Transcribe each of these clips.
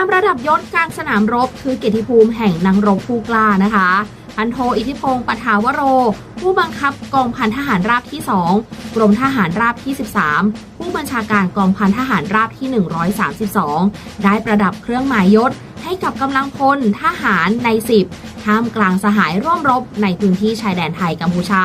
ารประดับยศกลางสนามรบ คือเกียรติภูมิแห่งนังรบผู้กล้านะคะพันโทอิทธิพงศ์ปฐาวโร ผู้บังคับกองพันทหารราบที่ 2 กรมทหารราบที่ 13 ผู้บัญชาการกองพันทหารราบที่ 132 ได้ประดับเครื่องหมายยศ ให้กับกำลังพลทหารใน 10 ท่ามกลางสหายร่วมรบในพื้นที่ชายแดนไทยกัมพูชา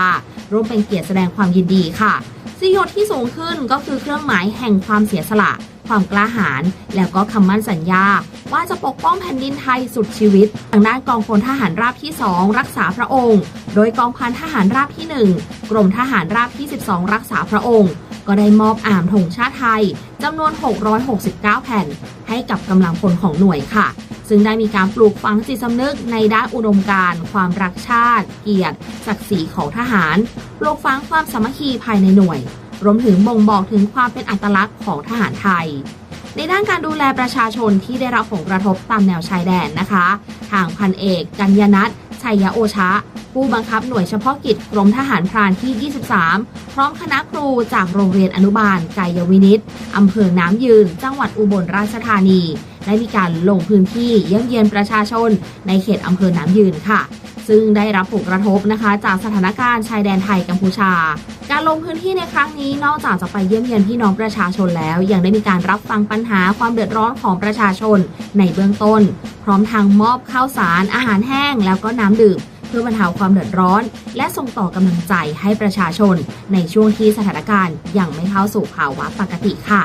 ร่วมเป็นเกียรติแสดงความยินดีค่ะ สิยศที่สูงขึ้นก็คือเครื่องหมายแห่งความเสียสละ ความกล้าหาญแล้วก็คำมั่นสัญญา ว่าจะปกป้องแผ่นดินไทยสุดชีวิต ทางด้านกองพลทหารราบที่ 2 รักษาพระองค์ โดยกองพันทหารราบที่ 1 กรมทหารราบที่ 12 รักษาพระองค์ ก็ได้มอบอ่ามธงชาติไทยจำนวน 669 แผ่น ให้กับกำลังพลของหน่วยค่ะ ซึ่งได้มีการปลูกฝังจิตสำนึกในด้านอุดมการณ์ความรักชาติ เกียรติ ศักดิ์ศรีของทหาร ปลูกฝังความสามัคคีภายในหน่วย รวมถึงบ่งบอกถึงความเป็นอัตลักษณ์ของทหารไทยในด้านการดูแลประชาชนที่ได้รับผลกระทบตามแนวชายแดนนะคะ ทางพันเอก กัญญนัทชัยโอชะ ผู้บังคับหน่วยเฉพาะกิจกรมทหารพรานที่ 23 พร้อมคณะครูจากโรงเรียนอนุบาลไกยวินิตอำเภอน้ำยืน จังหวัดอุบลราชธานี ได้มีการลงพื้นที่เยี่ยมเยียนประชาชน ในเขตอำเภอน้ำยืนค่ะ ซึ่งได้รับผลกระทบนะคะ จากสถานการณ์ชายแดนไทยกัมพูชา การลงพื้นที่ในครั้งนี้นอกจากจะไปเยี่ยมเยียนพี่น้องประชาชนแล้ว ยังได้มีการรับฟังปัญหาความเดือดร้อนของประชาชน ในเบื้องต้น พร้อมทางมอบข้าวสาร อาหารแห้ง แล้วก็น้ำดื่มเพื่อบรรเทาความเดือดร้อน และส่งต่อกำลังใจให้ประชาชน ในช่วงที่สถานการณ์ยังไม่เข้าสู่ภาวะปกติค่ะ